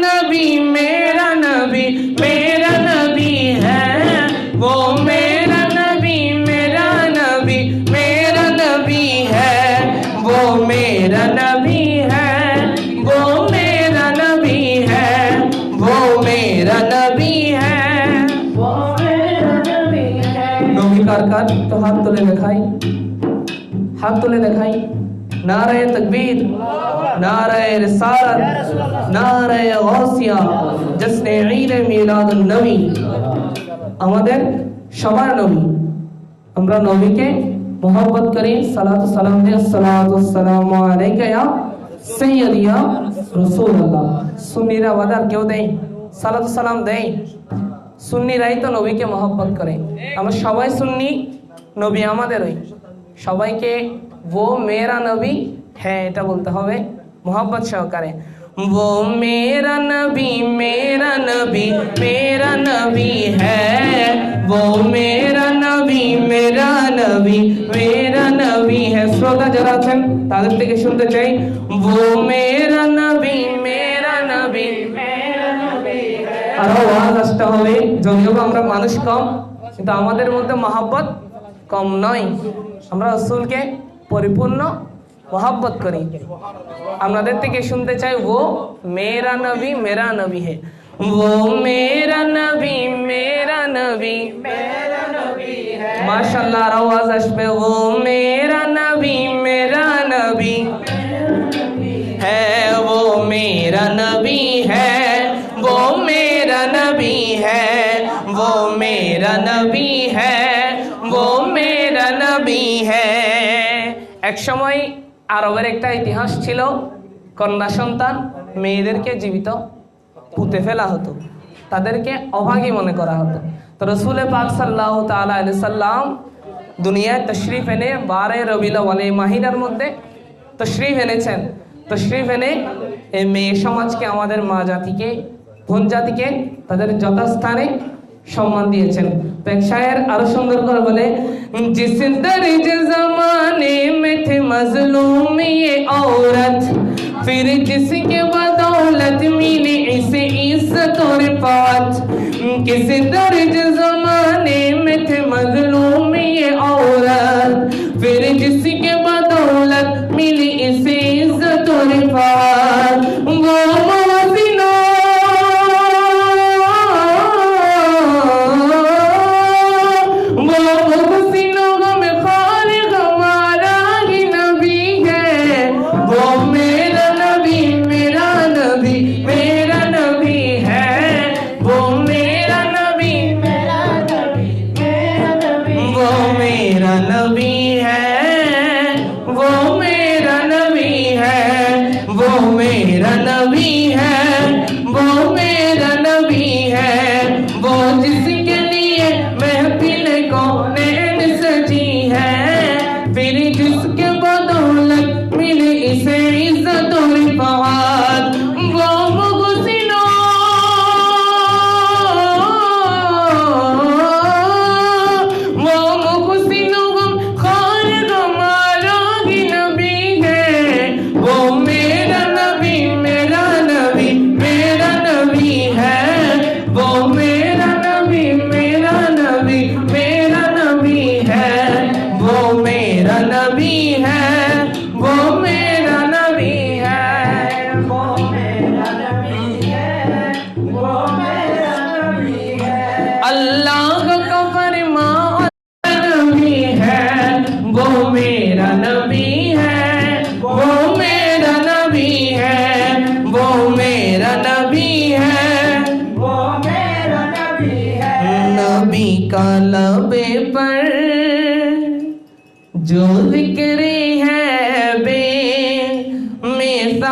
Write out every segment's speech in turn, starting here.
نبی میرا نبی میرا نبی ہے۔ وہ میرا نبی میرا نبی میرا نبی ہے۔ وہ میرا نبی ہے۔ وہ میرا نبی ہے۔ وہ میرا نبی ہے۔ نبی تو ہاتھ تلے دکھائی ہاتھ تلے دکھائی نعرہ تکبیر۔ তকবীর নারায় রিসালাত নারায় গাউসিয়া জসনে ঈদ মিলাদুন নবী আমাদের সবার নবী আমরা নবীকে মোহাম্মত করি সালাতু সালাম দে সালাতু সালামু আলাইকা ইয়া সাইয়্যিদি ইয়া রাসূলুল্লাহ সুন্নিরা ওয়াদার কেউ দেয় সালাতু সালাম দেয় সুন্নিরাই তো নবীকে মহব্বত করে আমরা সবাই সুন্নি নবী আমাদেরই সবাইকে वो मेरा नबी है এটা বলতে হবে मोहब्बत সহকারে वो मेरा नबी मेरा नबी मेरा नबी है वो मेरा नबी मेरा नबी मेरा नबी है শ্রোতা যারা আছেন তাদের থেকে শুনতে চাই वो मेरा नबी मेरा नबी मेरा नबी है আরো আওয়াজ আসতে হবে যদিও বা আমরা মানুষ কম কিন্তু আমাদের মধ্যে মহাব্বত কম নয় আমরা রসুলকে পরিপূর্ণ محبت کریں۔ ہم نے ہمارے کہ سنتے چاہے وہ میرا نبی میرا نبی ہے وہ میرا نبی میرا نبی میرا نبی ہے ماشاءاللہ رواز پہ وہ میرا نبی میرا نبی ہے وہ میرا نبی ہے وہ میرا نبی ہے وہ میرا نبی ہے وہ میرا نبی ہے ایک شمائی আরবের একটা ইতিহাস ছিল, কন্যা সন্তান মেয়েদেরকে জীবিত পুঁতে ফেলা হতো, তাদেরকে অভাগী মনে করা হতো। তো রসুল পাক সাল্লাহ তালা সাল্লাম দুনিয়ায় তশরিফ এনে বারে রবিল ওয়ালে মাহিনার মধ্যে তশরিফ এনেছেন। তশরিফ এনে এই মেয়ে সমাজকে, আমাদের মা জাতিকে, বোন জাতিকে তাদের যথাস্থানে সম্মান দিয়েছেন তো এক শায়ের আরো সুন্দর করে বলে जिस दर्ज जमाने में थे मजलूम ये औरत फिर जिसके बदौलत मिली इसे इज्जत और रिफात किस दर्ज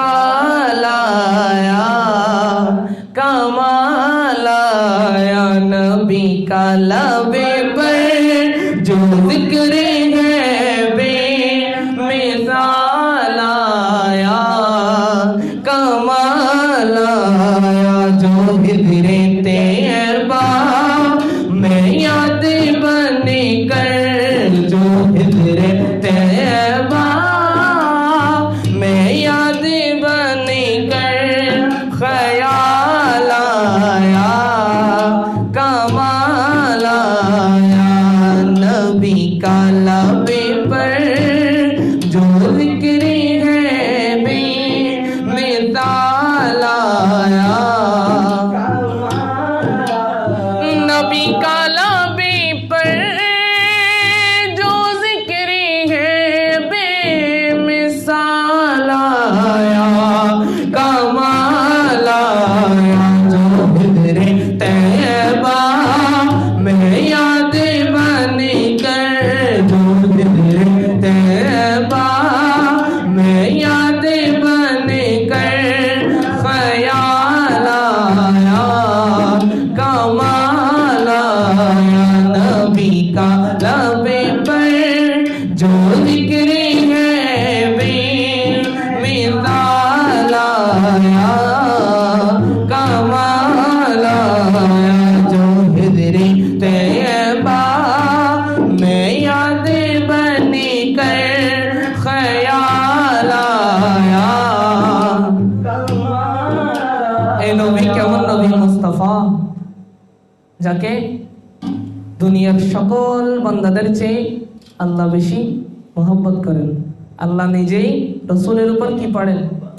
वाला যাকে দুনিয়ার সকল বান্দাদের চেয়ে আল্লাহ বেশি মোহাম্মত করেন। আল্লাহ নিজেই রসুলের উপর কি পারেন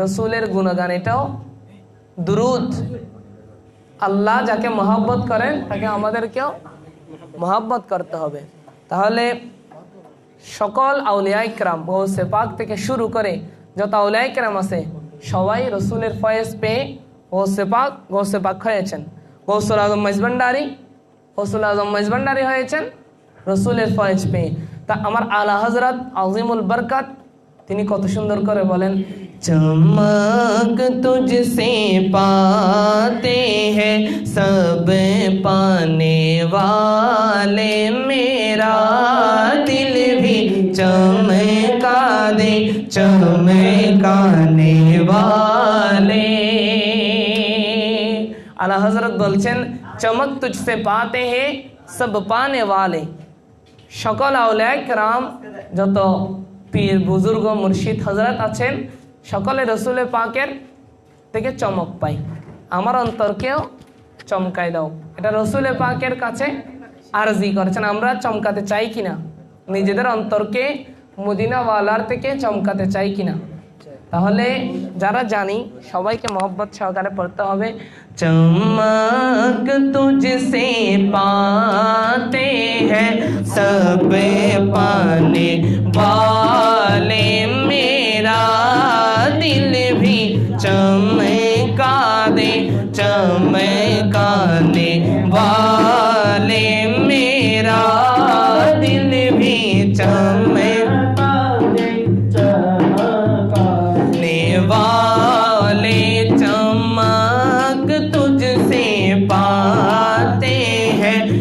রাসূলের গুণগান, এটাও দুরুদ। আল্লাহ যাকে মহব্বত করেন, তাকে আমাদেরকেও মহব্বত করতে হবে। তাহলে সকল আউলিয়া ইকরাম গৌসে পাক থেকে শুরু করে যত আউলিয়া ইকরাম আছে, সবাই রসুলের ফয়েজ পেয়ে গৌসে পাক গৌসে পাক হয়েছেন। গৌসুল আজম মেজবান্ডারি রসুল আজম মেজবান্ডারি হয়েছেন রসুলের ফয়েজ পেয়ে তা আমার আলা হজরত আজিমুল বরকাত তিনি কত সুন্দর করে বলেন چمک تجھ سے پاتے ہیں سب پانے والے میرا دل بھی چمکا دے چمکانے والے اللہ حضرت بولچن চমক তুঝসে পাতে হে সব পানে ওয়ালে সকল আউলায় রাম যত পীর বুজুর্গ মুর্শিদ হজরত আছেন সকলে রসুলের পাকের থেকে চমক পাই আমার অন্তরকেও চমকাই দাও এটা রসুলের পাকের কাছে আরজি করেছেন আমরা চমকাতে চাই কিনা নিজেদের অন্তরকে মদিনাওয়ালার থেকে চমকাতে চাই কিনা তাহলে যারা জানি, সবাইকে মহব্বত সহকারে পড়তে হবে। চমক তুঝসে পাতে হ্যাঁ সবে পানে বা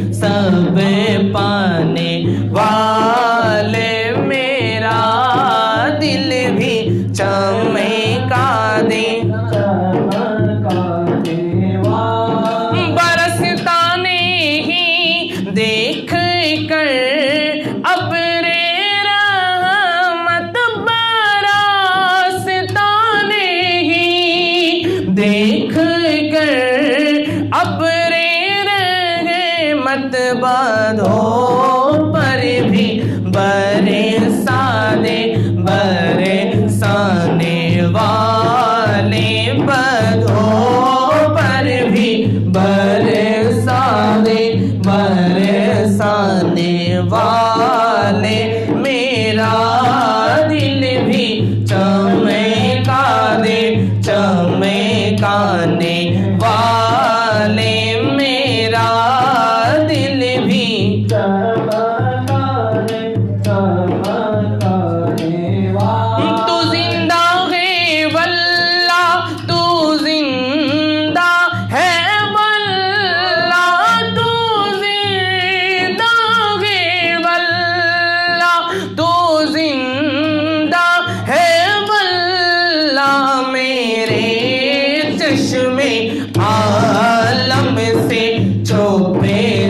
वे पा قیامت بدھو پر بھی برسا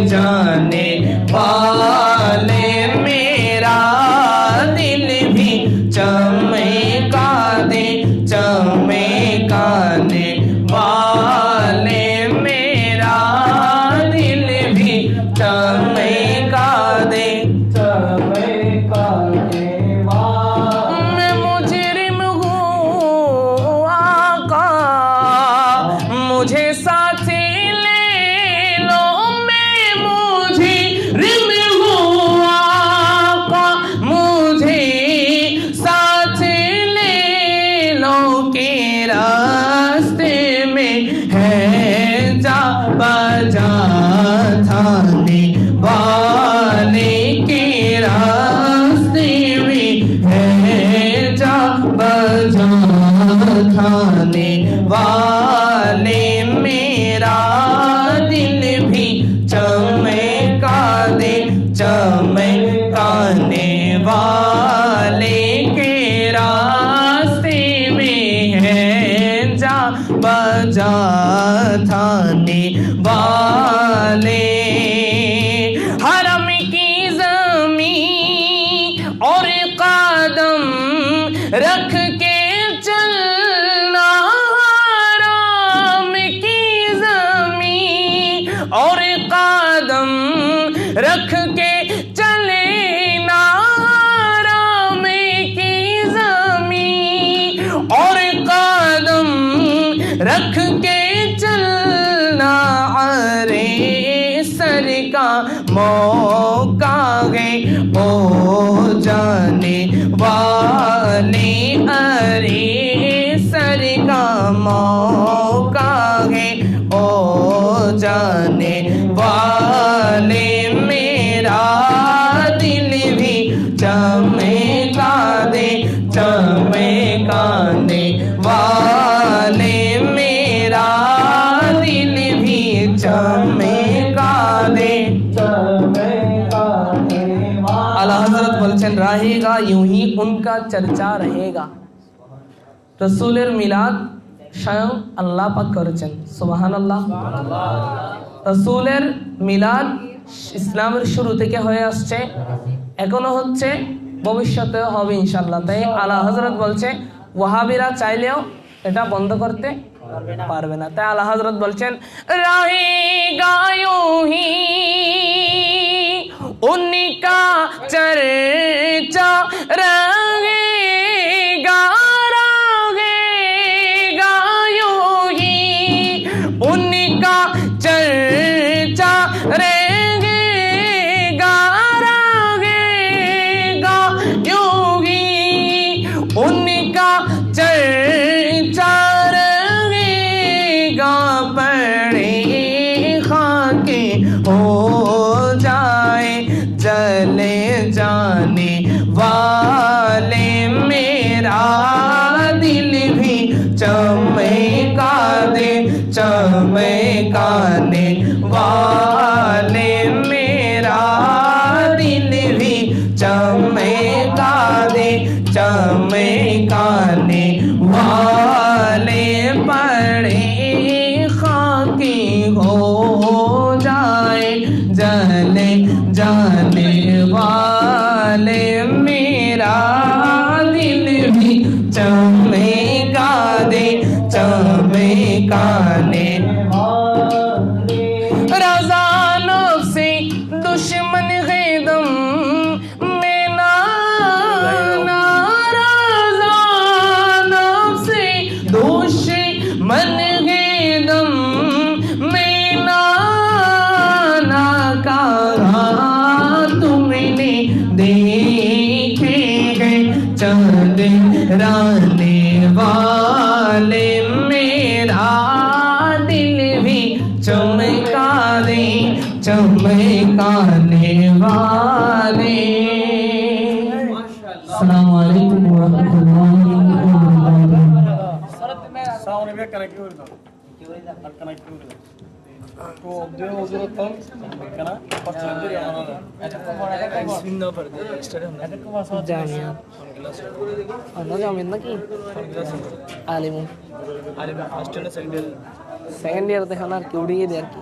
जाने पा اور قدم رکھ کے چلے نارا میں کی زمین اور قدم رکھ کے چلنا ارے سر کا موقع ہے، او جانے والا جانے والے میرا دل بھی چمکا دے والے میرا دل بھی چمکا دے اللہ حضرت بلچن رہے گا یوں ہی ان کا چرچا رہے گا۔ رسول میلاد شاید اللہ پاک کرچن سبحان اللہ۔ রসুলের মিলাদ ইসলামের শুরু থেকে হয়ে আসছে। এখনও হচ্ছে ভবিষ্যতে হবে ইনশাল্লাহ তাই আলা হজরত বলছে, ওয়াহাবিরা চাইলেও এটা বন্ধ করতে পারবে না। তাই আল্লাহ হজরত বলছেন রাহি গায়ুহি উনিকা 这儿 चमकाने वाले জামিয়া আমরা জামিন নাকি আলিমু আরে first and second year second year আর দেয় আর কি।